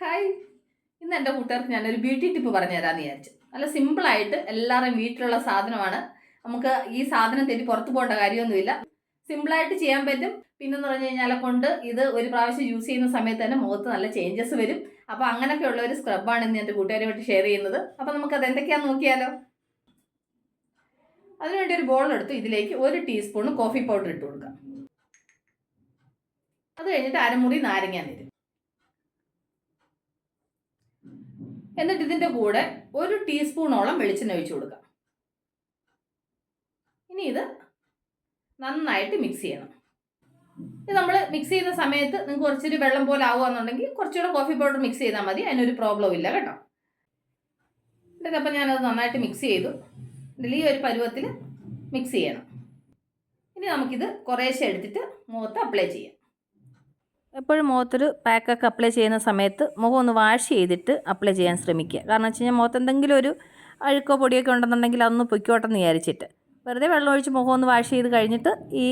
Hi ഇന്ന് എന്റെ കൂട്ടുകാർക്ക് ഞാനൊരു ബ്യൂട്ടി ടിപ്പ് പറഞ്ഞു തരാമെന്ന് വിചാരിച്ചു. നല്ല സിമ്പിളായിട്ട് എല്ലാവരും വീട്ടിലുള്ള സാധനമാണ്. നമുക്ക് ഈ സാധനം തെറ്റി പുറത്തു പോകേണ്ട കാര്യമൊന്നുമില്ല. സിമ്പിളായിട്ട് ചെയ്യാൻ പറ്റും. പിന്നെന്ന് പറഞ്ഞു കഴിഞ്ഞാൽ കൊണ്ട് ഇത് ഒരു പ്രാവശ്യം യൂസ് ചെയ്യുന്ന സമയത്ത് തന്നെ മുഖത്ത് നല്ല ചേഞ്ചസ് വരും. അപ്പോൾ അങ്ങനെയൊക്കെയുള്ള ഒരു സ്ക്രബാണ് ഇന്ന് എന്റെ കൂട്ടുകാരുമായിട്ട് ഷെയർ ചെയ്യുന്നത്. അപ്പോൾ നമുക്കത് എന്തൊക്കെയാണെന്ന് നോക്കിയാലോ? അതിനുവേണ്ടി ഒരു ബോൾ എടുത്ത് ഇതിലേക്ക് ഒരു ടീസ്പൂൺ കോഫി പൗഡർ ഇട്ട് കൊടുക്കാം. അത് കഴിഞ്ഞിട്ട് അരമുറി നാരങ്ങ നീര്. എന്നിട്ട് ഇതിന്റെ കൂടെ ഒരു ടീസ്പൂണോളം വെളിച്ചെണ്ണ ഒഴിച്ചു കൊടുക്കാം. ഇനി ഇത് നന്നായിട്ട് മിക്സ് ചെയ്യണം. ഇത് നമ്മൾ മിക്സ് ചെയ്യുന്ന സമയത്ത് നിങ്ങൾക്ക് കുറച്ചൊരു വെള്ളം പോലെ ആവുകയെന്നുണ്ടെങ്കിൽ കുറച്ചുകൂടെ കോഫി പൗഡർ മിക്സ് ചെയ്താൽ മതി അതിനൊരു പ്രോബ്ലം ഇല്ല കേട്ടോ. എന്നിട്ട് അപ്പം ഞാനത് നന്നായിട്ട് മിക്സ് ചെയ്തു. ഈ ഒരു പരുവത്തിൽ മിക്സ് ചെയ്യണം. ഇനി നമുക്കിത് കുറേശ്ശെ എടുത്തിട്ട് മുഖത്ത് അപ്ലൈ ചെയ്യാം. എപ്പോഴും മുഖത്തൊരു പാക്കൊക്കെ അപ്ലൈ ചെയ്യുന്ന സമയത്ത് മുഖം ഒന്ന് വാഷ് ചെയ്തിട്ട് അപ്ലൈ ചെയ്യാൻ ശ്രമിക്കുക. കാരണം വെച്ച് കഴിഞ്ഞാൽ മുഖത്ത് എന്തെങ്കിലും ഒരു അഴുക്കോ പൊടിയൊക്കെ ഉണ്ടെന്നുണ്ടെങ്കിൽ അതൊന്ന് പൊയ്ക്കോട്ടെന്ന് വിചാരിച്ചിട്ട്. വെറുതെ വെള്ളം ഒഴിച്ച് മുഖം ഒന്ന് വാഷ് ചെയ്ത് കഴിഞ്ഞിട്ട് ഈ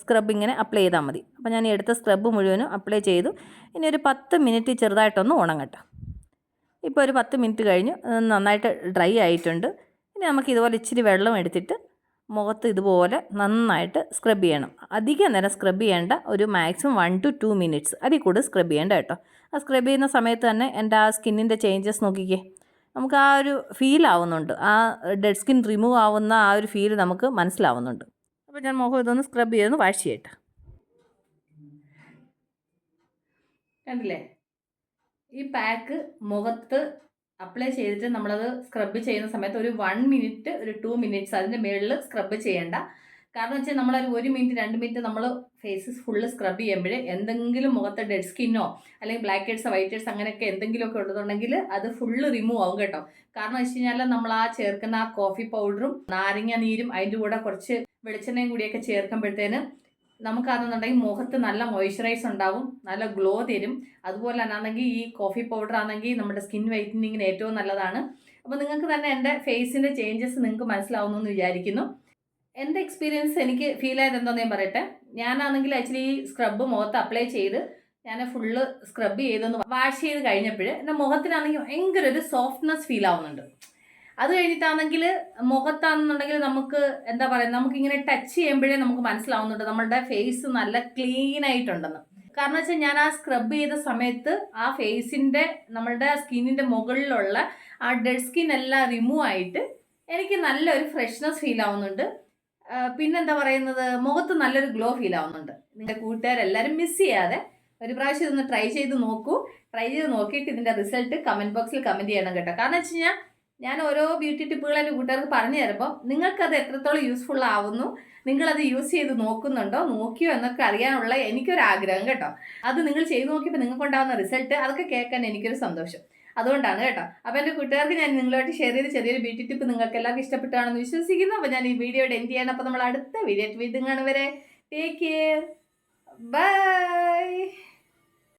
സ്ക്രബ് ഇങ്ങനെ അപ്ലൈ ചെയ്താൽ മതി. അപ്പോൾ ഞാൻ എടുത്ത സ്ക്രബ് മുഴുവനും അപ്ലൈ ചെയ്തു. ഇനി ഒരു പത്ത് മിനിറ്റ് ചെറുതായിട്ടൊന്ന് ഉണങ്ങട്ടെ. ഇപ്പോൾ ഒരു പത്ത് മിനിറ്റ് കഴിഞ്ഞു. നന്നായിട്ട് ഡ്രൈ ആയിട്ടുണ്ട്. ഇനി നമുക്ക് ഇതുപോലെ ഇച്ചിരി വെള്ളം എടുത്തിട്ട് മുഖത്ത് ഇതുപോലെ നന്നായിട്ട് സ്ക്രബ് ചെയ്യണം. അധികം നേരം സ്ക്രബ് ചെയ്യേണ്ട ഒരു maximum one two two minutes അതിൽ കൂടുതൽ സ്ക്രബ് ചെയ്യേണ്ട കേട്ടോ. ആ സ്ക്രബ് ചെയ്യുന്ന സമയത്ത് തന്നെ എന്റെ ആ സ്കിന്നിന്റെ ചേഞ്ചസ് നോക്കിക്കേ. നമുക്ക് ആ ഒരു ഫീൽ ആവുന്നുണ്ട്. ആ ഡെഡ് സ്കിൻ റിമൂവ് ആവുന്ന ആ ഒരു ഫീൽ നമുക്ക് മനസ്സിലാവുന്നുണ്ട്. അപ്പോൾ ഞാൻ മുഖം ഇതൊന്ന് സ്ക്രബ് ചെയ്തൊന്ന് വാഷ് ചെയ്യട്ടെ. കണ്ടില്ലേ? ഈ പാക്ക് മുഖത്ത് അപ്ലൈ ചെയ്തിട്ട് നമ്മളത് സ്ക്രബ് ചെയ്യുന്ന സമയത്ത് ഒരു വൺ മിനിറ്റ് ഒരു ടു മിനിറ്റ്സ് അതിന്റെ മുകളിൽ സ്ക്രബ് ചെയ്യേണ്ട. കാരണം വെച്ചാൽ നമ്മളൊരു ഒരു മിനിറ്റ് രണ്ട് മിനിറ്റ് നമ്മൾ ഫേസ് ഫുള്ള് സ്ക്രബ് ചെയ്യുമ്പോൾ എന്തെങ്കിലും മുഖത്തെ ഡെഡ് സ്കിന്നോ അല്ലെങ്കിൽ ബ്ലാക്ക് ഹെഡ്സ് വൈറ്റ് ഹെഡ്സ് അങ്ങനെയൊക്കെ എന്തെങ്കിലുമൊക്കെ ഉള്ളതുണ്ടെങ്കിൽ അത് ഫുള്ള് റിമൂവ് ആവും കേട്ടോ. കാരണം വെച്ച് കഴിഞ്ഞാൽ നമ്മൾ ആ ചേർക്കുന്ന ആ കോഫി പൗഡറും നാരങ്ങ നീരും അതിന്റെ കൂടെ കുറച്ച് വെളിച്ചെണ്ണയും കൂടിയൊക്കെ ചേർക്കുമ്പോഴത്തേന് നമുക്കതെന്നുണ്ടെങ്കിൽ മുഖത്ത് നല്ല മോയ്സ്ചറൈസ് ഉണ്ടാവും നല്ല ഗ്ലോ തരും. അതുപോലെ തന്നെ ആണെങ്കിൽ ഈ കോഫി പൗഡർ ആണെങ്കിൽ നമ്മുടെ സ്കിൻ വൈറ്റനിങ്ങിന് ഏറ്റവും നല്ലതാണ്. അപ്പോൾ നിങ്ങൾക്ക് തന്നെ എന്റെ ഫേസിന്റെ ചേഞ്ചസ് നിങ്ങൾക്ക് മനസ്സിലാവുന്നു എന്ന് വിചാരിക്കുന്നു. എന്റെ എക്സ്പീരിയൻസ് എനിക്ക് ഫീൽ ആയത് എന്താണെന്ന് ഞാൻ പറയട്ടെ. ഞാനാണെങ്കിൽ ആക്ച്വലി ഈ സ്ക്രബ് മുഖത്ത് അപ്ലൈ ചെയ്ത് ഞാൻ ഫുള്ള് സ്ക്രബ് ചെയ്തൊന്ന് വാഷ് ചെയ്ത് കഴിഞ്ഞപ്പോൾ എന്റെ മുഖത്തിനാണെങ്കിൽ ഭയങ്കര ഒരു സോഫ്റ്റ്നെസ് ഫീൽ ആവുന്നുണ്ട്. അത് കഴിഞ്ഞിട്ടാണെങ്കിൽ മുഖത്താണെന്നുണ്ടെങ്കിൽ നമുക്ക് എന്താ പറയുക നമുക്കിങ്ങനെ ടച്ച് ചെയ്യുമ്പോഴേ നമുക്ക് മനസ്സിലാവുന്നുണ്ട്. നമ്മളുടെ ഫേസ് നല്ല ക്ലീൻ ആയിട്ടുണ്ടെന്ന്. കാരണം വെച്ചാൽ ഞാൻ ആ സ്ക്രബ് ചെയ്ത സമയത്ത് ആ ഫേസിന്റെ നമ്മളുടെ സ്കിന്നിന്റെ മുകളിലുള്ള ആ ഡെഡ് സ്കിൻ എല്ലാം റിമൂവ് ആയിട്ട് എനിക്ക് നല്ലൊരു ഫ്രഷ്നെസ് ഫീൽ ആവുന്നുണ്ട്. പിന്നെന്താ പറയുന്നത്? മുഖത്ത് നല്ലൊരു ഗ്ലോ ഫീൽ ആവുന്നുണ്ട്. നിങ്ങളുടെ കൂട്ടുകാരെല്ലാവരും മിസ് ചെയ്യാതെ ഒരു പ്രാവശ്യം ഇതൊന്ന് ട്രൈ ചെയ്ത് നോക്കൂ. ട്രൈ ചെയ്ത് നോക്കിയിട്ട് ഇതിന്റെ റിസൾട്ട് കമന്റ് ബോക്സിൽ കമന്റ് ചെയ്യണം കേട്ടോ. കാരണം വെച്ച് കഴിഞ്ഞാൽ ഞാൻ ഓരോ ബ്യൂട്ടി ടിപ്പുകൾ എന്റെ കൂട്ടുകാർക്ക് പറഞ്ഞു തരുമ്പോൾ നിങ്ങൾക്കത് എത്രത്തോളം യൂസ്ഫുൾ ആവുന്നു? നിങ്ങളത് യൂസ് ചെയ്ത് നോക്കുന്നുണ്ടോ? നോക്കിയോ എന്നൊക്കെ അറിയാനുള്ള എനിക്കൊരാഗ്രഹം കേട്ടോ. അത് നിങ്ങൾ ചെയ്ത് നോക്കിയപ്പോൾ നിങ്ങൾക്കുണ്ടാകുന്ന റിസൾട്ട് അതൊക്കെ കേൾക്കാൻ എനിക്കൊരു സന്തോഷം. അതുകൊണ്ടാണ് കേട്ടോ. അപ്പോൾ എന്റെ കൂട്ടുകാർക്ക് ഞാൻ നിങ്ങളുമായിട്ട് ഷെയർ ചെയ്ത് ചെറിയൊരു ബ്യൂട്ടി ടിപ്പ് നിങ്ങൾക്ക് എല്ലാവർക്കും ഇഷ്ടപ്പെട്ടാണെന്ന് വിശ്വസിക്കുന്നു. അപ്പോൾ ഞാൻ ഈ വീഡിയോ എൻഡ് ചെയ്യണം അപ്പോൾ നമ്മൾ അടുത്ത വീഡിയോ വീണ്ടും കാണുവരെ ടേക്ക് കെയർ ബൈ